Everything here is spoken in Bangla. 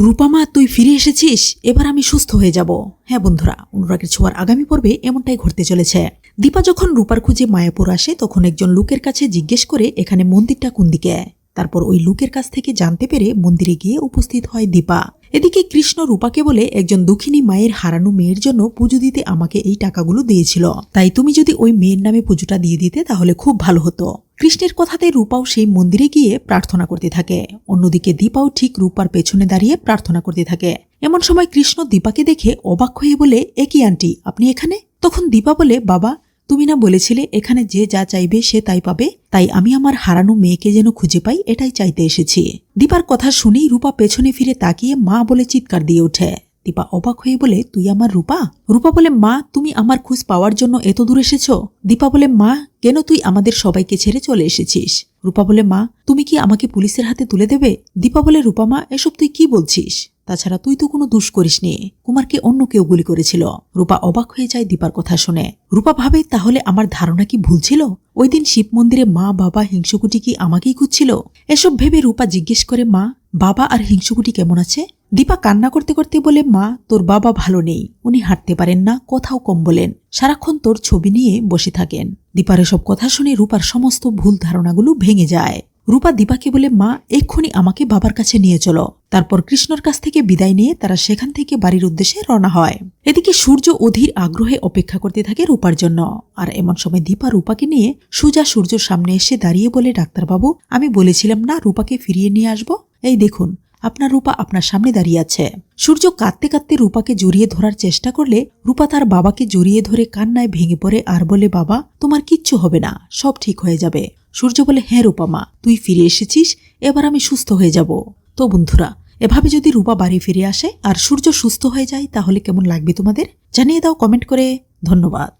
রূপামা, তুই ফিরে এসেছিস? এবার আমি সুস্থ হয়ে যাব। হ্যাঁ বন্ধুরা, অনুরাগের ছোঁয়ার আগামী পর্বে এমনটাই ঘটতে চলেছে। দীপা যখন রূপার খুঁজে মায়াপুর আসে, তখন একজন লোকের কাছে জিজ্ঞেস করে এখানে মন্দিরটা কোন দিকে? তারপর ওই লোকের কাছ থেকে জানতে পেরে মন্দিরে গিয়ে উপস্থিত হয় দীপা। এদিকে কৃষ্ণ রূপাকে বলে, একজন দুঃখিনী মায়ের হারানো মেয়ের জন্য পুজো দিতে আমাকে এই টাকাগুলো দিয়েছিল। তাই তুমি যদি ওই মেয়ের নামে পুজোটা দিয়ে দিতে, তাহলে খুব ভালো হতো। কৃষ্ণের কথাতে রূপাও সেই মন্দিরে গিয়ে প্রার্থনা করতে থাকে। অন্যদিকে দীপাও ঠিক রূপার পেছনে দাঁড়িয়ে প্রার্থনা করতে থাকে। এমন সময় কৃষ্ণ দীপাকে দেখে অবাক হয়ে বলে একই আন্টি, আপনি এখানে? তখন দীপা বলে, বাবা, তুমি না বলেছিলে এখানে যে যা চাইবে সে তাই পাবে, তাই আমি আমার হারানো মেয়েকে যেন খুঁজে পাই, এটাই চাইতে এসেছি। দীপার কথা শুনেই রূপা পেছনে ফিরে তাকিয়ে মা বলে চিৎকার দিয়ে ওঠে। দীপা অবাক হয়ে বলে, তুই আমার রূপা? রূপা বলে, মা, তুমি আমার খোঁজ পাওয়ার জন্য এত দূর এসেছ? দীপা বলে, মা, কেন তুই আমাদের সবাইকে ছেড়ে চলে এসেছিস? রূপা বলে, মা, তুমি কি আমাকে পুলিশের হাতে তুলে দেবে? দীপা বলে, রূপা মা, এসব তুই কি বলছিস? তাছাড়া তুই তো কোনো দোষ করিসনি কুমারকে অন্য কেউ গুলি করেছিল। রূপা অবাক হয়ে যায় দীপার কথা শুনে। রূপা ভাবে, তাহলে আমার ধারণা কি ভুল ছিল? ওই দিন শিব মন্দিরে মা, বাবা, হিংসুকুটি কি আমাকেই খুঁজছিল? এসব ভেবে রূপা জিজ্ঞেস করে, মা, বাবা আর হিংসুকুটি কেমন আছে? দীপা কান্না করতে করতে বলে, মা, তোর বাবা ভালো নেই। উনি হাঁটতে পারেন না, কোথাও কম বলেন। সারাক্ষণ তোর ছবি নিয়ে বসে থাকেন। দীপার এসব কথা শুনে রূপার সমস্ত ভুল ধারণাগুলো ভেঙে যায়। রূপা দীপাকে বলে, মা, এক্ষুনি আমাকে বাবার কাছে নিয়ে চলো। তারপর কৃষ্ণর কাছ থেকে বিদায় নিয়ে তারা সেখান থেকে বাড়ির উদ্দেশ্যে রওনা হয়। এদিকে সূর্য অধীর আগ্রহে অপেক্ষা করতে থাকে রূপার জন্য। আর এমন সময় দীপা রূপাকে নিয়ে সুজা সূর্যর সামনে এসে দাঁড়িয়ে বলে, ডাক্তারবাবু, আমি বলেছিলাম না রূপাকে ফিরিয়ে নিয়ে আসব? এই দেখুন আপনার রূপা আপনার সামনে দাঁড়িয়ে আছে। সূর্য কাঁদতে কাঁদতে রূপাকে জড়িয়ে ধরার চেষ্টা করলে রূপা তার বাবাকে জড়িয়ে ধরে কান্নায় ভেঙে পড়ে আর বলে, বাবা, তোমার কিচ্ছু হবে না, সব ঠিক হয়ে যাবে। সূর্য বলে হ্যাঁ রূপা মা, তুই ফিরে এসেছিস, এবার আমি সুস্থ হয়ে যাব। তো বন্ধুরা, এভাবে যদি রূপা বাড়ি ফিরে আসে আর সূর্য সুস্থ হয়ে যায়, তাহলে কেমন লাগবে তোমাদের? জানিয়ে দাও কমেন্ট করে। ধন্যবাদ।